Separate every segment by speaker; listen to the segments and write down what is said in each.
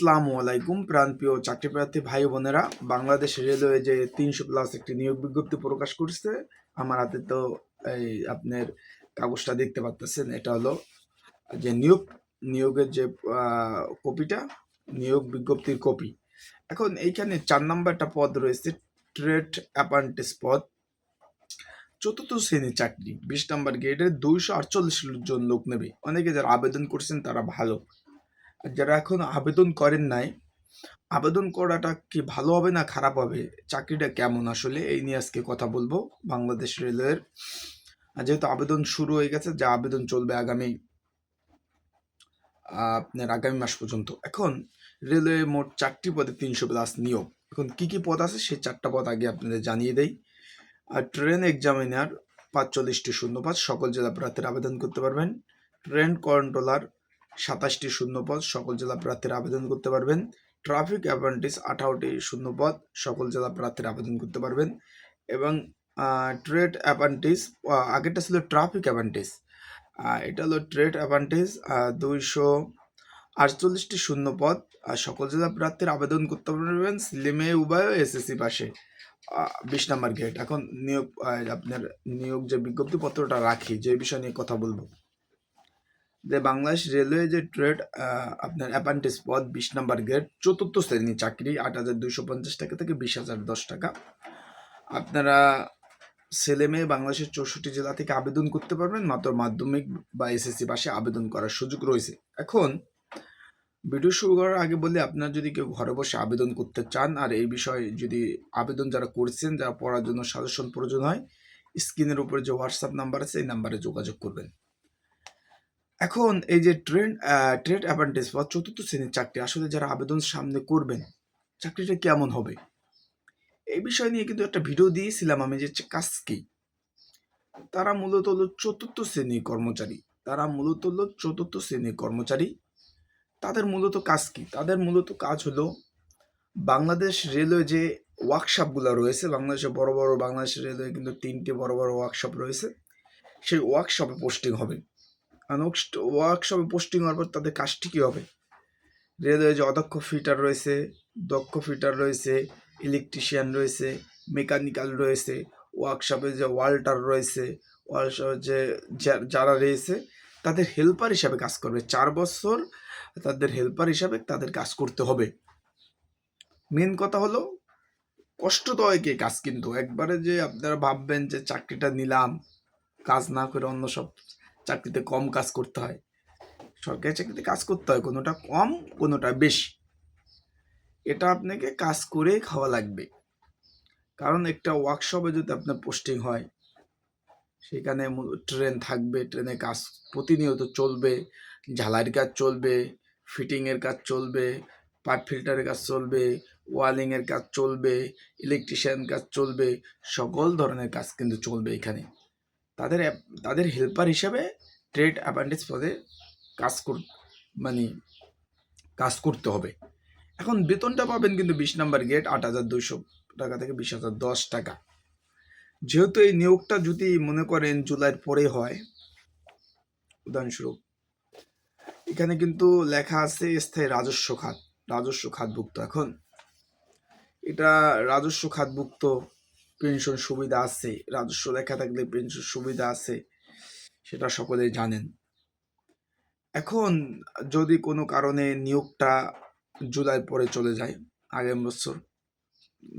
Speaker 1: আসসালামু আলাইকুম, প্রাণপ্রিয় চাকরি প্রার্থী ভাই বোনেরা। বাংলাদেশ রেলওয়ে যে তিনশো প্লাস একটি নিয়োগ বিজ্ঞপ্তি প্রকাশ করছে, আমার হাতে তো এই আপনার কাগজটা দেখতে পাচ্ছেন এটা হলো যে নিয়োগ, নিয়োগের যে কপিটা, নিয়োগ বিজ্ঞপ্তির কপি। এখন এইখানে চার নাম্বারটা পদ রয়েছে, ট্রেড অ্যাপান্টিস পদ। চতুর্থ শ্রেণির চাকরি, বিশ নাম্বার গ্রেডে দুইশো আটচল্লিশ জন লোক নেবে। অনেকে যারা আবেদন করছেন তারা ভালো। যারা এখন আবেদন করেন নাই, আবেদন করাটা কি ভালো হবে না খারাপ হবে? চাকরিটা কেমন আসলে? এই নিয়ে আজকে কথা বলব বাংলাদেশ রেলওয়ের যেহেতু আবেদন শুরু হয়ে গেছে, যা আবেদন চলবে আগামী আপনার আগামী মাস পর্যন্ত। এখন রেলওয়ে মোট চারটি পদে তিনশো প্লাস নিয়োগ। এখন কি কি পদ আছে সেই চারটা পদ আগে আপনাদের জানিয়ে দেই। আর ট্রেন এক্সামিনার পাঁচচল্লিশটি শূন্য পাঁচ সকল জেলা প্রার্থীরা আবেদন করতে পারবেন। ট্রেন কন্ট্রোলার সাতাশটি শূন্য পদ সকল জেলা প্রার্থীরা আবেদন করতে পারবেন। ট্রাফিক অ্যাপ্রেন্টিস আঠারোটি শূন্য পদ সকল জেলা প্রার্থীরা আবেদন করতে পারবেন। এবং ট্রেড অ্যাপ্রেন্টিস আগেরটা ছিল ট্রাফিক অ্যাপ্রেন্টিস এটা হলো ট্রেড অ্যাপ্রেন্টিস দুইশো আটচল্লিশটি শূন্য পদ আর সকল জেলা প্রার্থীরা আবেদন করতে পারবেন সিলেমে উভয় এসএসসি পাশে। বিশ নাম্বার গেট এখন নিয়োগ আপনার নিয়োগ যে বিজ্ঞপ্তি পত্রটা রাখি, যে বিষয় নিয়ে কথা বলব। যে বাংলাদেশ রেলওয়ে যে ট্রেড আপনার অ্যাপান্টিস পদ, বিশ নাম্বার গেট চতুর্থ শ্রেণি চাকরি, আট হাজার দুইশো পঞ্চাশ টাকা থেকে বিশ হাজার দশ টাকা। আপনারা ছেলে মেয়ে বাংলাদেশের চৌষট্টি জেলা থেকে আবেদন করতে পারবেন, মাত্র মাধ্যমিক বা এসএসসি পাশে আবেদন করার সুযোগ রয়েছে। এখন ভিডিও শুরু করার আগে বলি, আপনার যদি কেউ ঘরে বসে আবেদন করতে চান, আর এই বিষয়ে যদি আবেদন যারা করছেন, যারা পড়ার জন্য সাজেশন প্রয়োজন হয়, স্ক্রিনের উপরে যে হোয়াটসঅ্যাপ নাম্বার আছে, এই নাম্বারে যোগাযোগ করবেন। এখন এই যে ট্রেন ট্রেড অ্যাপ্রেন্টিস বা চতুর্থ শ্রেণির চাকরি, আসলে যারা আবেদন সামনে করবেন, চাকরিটা কেমন হবে? এই বিষয় নিয়ে কিন্তু একটা ভিডিও দিয়েছিলাম আমি যে কাজ কি তারা মূলত হলো চতুর্থ শ্রেণির কর্মচারী। তারা মূলত হলো চতুর্থ শ্রেণির কর্মচারী। তাদের মূলত কাজ কি? তাদের মূলত কাজ হলো বাংলাদেশ রেলওয়ে যে ওয়ার্কশপগুলো রয়েছে, বাংলাদেশে বড় বড়, বাংলাদেশ রেলওয়ে কিন্তু তিনটে বড় বড় ওয়ার্কশপ রয়েছে। সেই ওয়ার্কশপে পোস্টিং হবে। আর ওয়ার্কশপে পোস্টিং হওয়ার পর তাদের কাজটি কী হবে। রেলওয়ে যে অদক্ষ ফিটার রয়েছে, দক্ষ ফিটার রয়েছে ইলেকট্রিশিয়ান রয়েছে মেকানিক্যাল রয়েছে ওয়ার্কশপে যে ওয়াল্টার রয়েছে ওয়ার্কশপে যে যারা রয়েছে, তাদের হেল্পার হিসাবে কাজ করবে। চার বছর তাদের হেল্পার হিসাবে তাদের কাজ করতে হবে। মেন কথা হলো কষ্টদায়ক এই কাজ কিন্তু। একবারে যে আপনারা ভাববেন যে চাকরিটা নিলাম, কাজ না করে অন্য সব চাকরিতে কম কাজ করতে হয়। সরকারি চাকরিতে কাজ করতে হয়, কোনোটা কম, কোনোটা বেশি। এটা আপনাকে কাজ করে খাওয়া লাগবে। কারণ একটা ওয়ার্কশপে যদি আপনার পোস্টিং হয়, সেখানে ট্রেন থাকবে ট্রেনে কাজ প্রতিনিয়ত চলবে, ঝালাইয়ের কাজ চলবে ফিটিংয়ের কাজ চলবে পাইপ ফিল্টারের কাজ চলবে ওয়ালিংয়ের কাজ চলবে ইলেকট্রিশিয়ান কাজ চলবে, সকল ধরনের কাজ কিন্তু চলবে এখানে। তাদের তাদের হেল্পার হিসাবে ট্রেড অ্যাপ্রেন্টিস পদে কাজ কর মানে কাজ করতে হবে। এখন বেতনটা পাবেন কিন্তু বিশ নাম্বার গেট আট হাজার দুশো টাকা থেকে বিশ হাজার দশ টাকা। যেহেতু এই নিয়োগটা যদি মনে করেন জুলাইয়ের পরে হয়, উদাহরণস্বরূপ, এখানে কিন্তু লেখা আছে স্থায়ী রাজস্ব খাত, রাজস্ব খাতভুক্ত। এখন এটা রাজস্ব খাতভুক্ত পেনশন সুবিধা আছে, রাজস্ব লেখা থাকলে পেনশন সুবিধা আছে, সেটা সকলেই জানেন। এখন যদি কোনো কারণে নিয়োগটা জুলাই পরে চলে যায় আগামী বছর,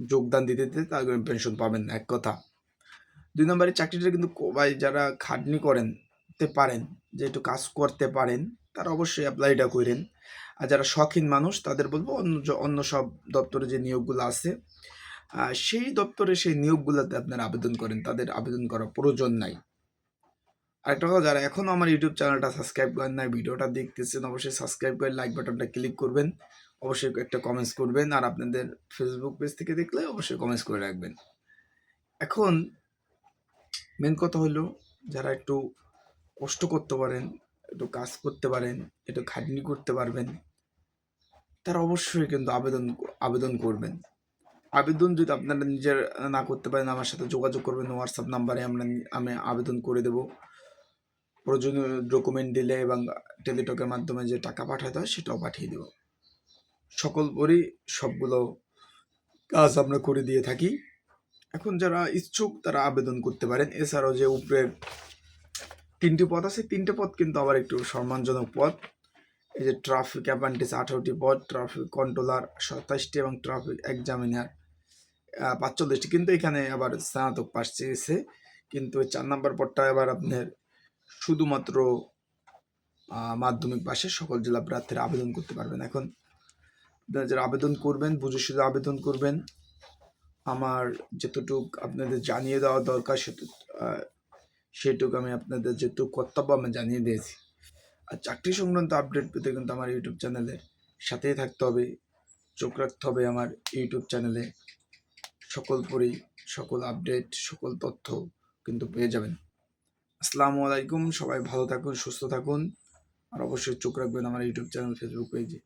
Speaker 1: যোগদান দিতে দিতে তাহলে পেনশন পাবেন এক কথা। দুই নম্বরে চাকরিটা কিন্তু কো- ভাই যারা খাটনি করেন, তে পারেন, যে একটু কাজ করতে পারেন, তারা অবশ্যই অ্যাপ্লাইটা করেন। আর যারা শখিন মানুষ, তাদের বলব অন্য অন্য সব দপ্তরে যে নিয়োগগুলো আছে সেই দপ্তরে সেই নিয়োগগুলোতে আপনারা আবেদন করেন, তাদের আবেদন করার প্রয়োজন নাই। আরেকটা কথা, যারা এখনও আমার ইউটিউব চ্যানেলটা সাবস্ক্রাইব করেন নাই, ভিডিওটা দেখতেছেন, অবশ্যই সাবস্ক্রাইব করে লাইক বাটনটা ক্লিক করবেন। অবশ্যই একটা কমেন্টস করবেন, আর আপনাদের ফেসবুক পেজ থেকে দেখলে অবশ্যই কমেন্টস করে রাখবেন। এখন মেন কথা হলো, যারা একটু কষ্ট করতে পারেন, একটু কাজ করতে পারেন, একটু খাটনি করতে পারবেন, তারা অবশ্যই কিন্তু আবেদন আবেদন করবেন। আবেদন যদি আপনারা নিজের না করতে পারেন, আমার সাথে যোগাযোগ করবেন হোয়াটসঅ্যাপ নাম্বারে আমরা, আমি আবেদন করে দেব। প্রয়োজনীয় ডকুমেন্ট দিলে এবং টেলিটকের মাধ্যমে যে টাকা পাঠাতে হয়, সেটাও পাঠিয়ে দেব। সকল পরই সবগুলো কাজ আমরা করে দিয়ে থাকি। এখন যারা ইচ্ছুক, তারা আবেদন করতে পারেন। এছাড়াও যে উপরের তিনটি পদ আছে, তিনটে পদ কিন্তু আবার একটু সম্মানজনক পদ। এই যে ট্রাফিক অ্যাপান্টিস আঠারোটি পদ ট্রাফিক কন্ট্রোলার সাতাশটি এবং ট্রাফিক এক্সামিনার পাঁচচল্লিশটি। কিন্তু এখানে আবার স্নাতক পাস চেয়েছে। কিন্তু চার নম্বর পদটা এবার আপনার শুধুমাত্র মাধ্যমিক পাশে সকল জেলা প্রার্থীরা আবেদন করতে পারবেন। এখন যারা আবেদন করবেন, বুঝে শুধু আবেদন করবেন, আমার যতটুক আপনাদের জানিয়ে দেওয়া দরকার সেটু সেটুকু আমি আপনাদের যেটুকু কর্তব্য আমি জানিয়ে দিয়েছি। আর চাকরি সংক্রান্ত আপডেট পেতে কিন্তু আমার ইউটিউব চ্যানেলের সাথেই থাকতে হবে। চোখ রাখতে হবে আমার ইউটিউব চ্যানেলে। সকল পরি সকল আপডেট সকল তথ্য কিন্তু পেয়ে যাবেন। আসসালামু আলাইকুম, সবাই ভালো থাকুন, সুস্থ থাকুন। আর অবশ্যই চোখ রাখবেন আমার ইউটিউব চ্যানেল ফেসবুক পেজে